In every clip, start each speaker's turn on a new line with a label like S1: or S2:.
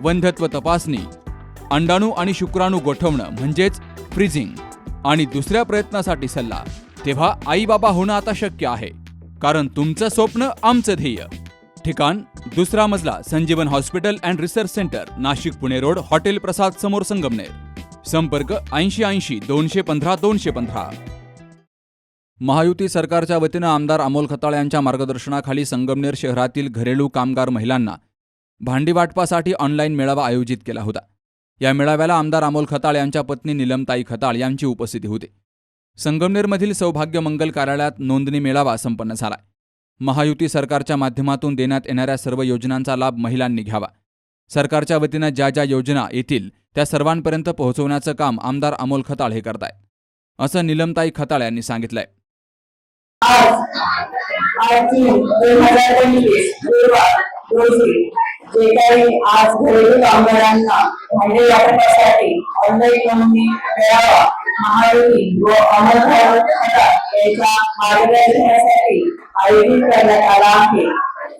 S1: वंध्यत्व तपासणी अंडाणू आणि शुक्राणू गोठवणं म्हणजेच फ्रीजिंग आणि दुसऱ्या प्रयत्नासाठी सल्ला. तेव्हा आई बाबा होणं आता शक्य आहे कारण तुमचं स्वप्न आमचं ध्येय. ठिकाण दुसरा मजला Sanjeevan hospital and research centre Nashik Pune road hotel Prasad समोर संगमनेर. संपर्क ऐंशी ऐंशी दोनशे पंधरा दोनशे पंधरा. महायुती सरकारच्या वतीनं आमदार अमोल खताळ यांच्या मार्गदर्शनाखाली संगमनेर शहरातील घरेलू कामगार महिलांना भांडी वाटपासाठी ऑनलाईन मेळावा आयोजित केला होता. या मेळाव्याला आमदार अमोल खताळ यांच्या पत्नी निलमताई खताळ यांची उपस्थिती होती. संगमनेरमधील सौभाग्य मंगल कार्यालयात नोंदणी मेळावा संपन्न झाला. महायुती सरकारच्या माध्यमातून देण्यात येणाऱ्या सर्व योजनांचा लाभ महिलांनी घ्यावा. सरकारच्या वतीनं ज्या ज्या योजना येतील त्या सर्वांपर्यंत पोहोचवण्याचं काम आमदार अमोल खताळ हे करतायत. असं निलमताई खताळ यांनी सांगितलंय.
S2: आज जे काही आज घरेलू कामगारांना भांडे वाटपासाठी ऑनलाईन नोंदणी मिळावा महायुती व अमरभाऊ यांच्या मार्गदर्शनासाठी आयोजित करण्यात आला आहे.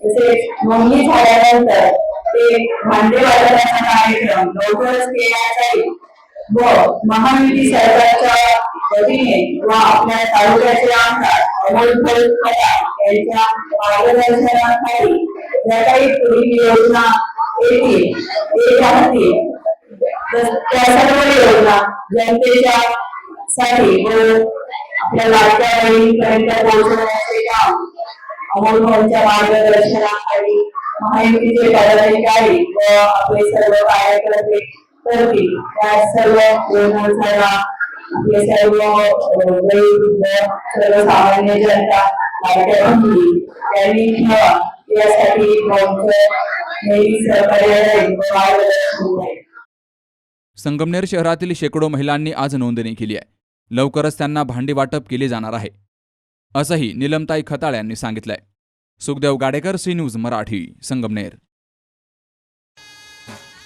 S2: तसेच नोंदणी झाल्यानंतर ते भांडे वाटपाचा कार्यक्रम लवकरच केला जाईल व महायुती सरकारच्या वतीने व आपल्या तालुक्याचे आमदार यांच्या मार्गदर्शनाखाली ज्या काही पुढील योजना येतील येत राहतील त्या सर्व योजना जनतेच्या साठी व आपल्या लाडक्या बहिणीपर्यंत पोहोचवण्याचे काम अमोल भाऊंच्या मार्गदर्शनाखाली महायुतीचे पदाधिकारी व आपले सर्व कार्यकर्ते करतील. त्या सर्व योजनांचा लाभ आपले सर्व अ, वयोवृद्ध सर्वसामान्य जनता लाडक्या बहिणी त्यांनी घ्यावा यासाठी भाऊंचं नेहमी सहकार्य राहील व मार्गदर्शन राहील
S1: संगमनेर शहरातील शेकडो महिलांनी आज नोंदणी केली आहे. लवकरच त्यांना भांडी वाटप केले जाणार आहे. असंही निलमताई खताळ यांनी सांगितलंय. Sukhdev Gadekar C news Marathi Sangamner.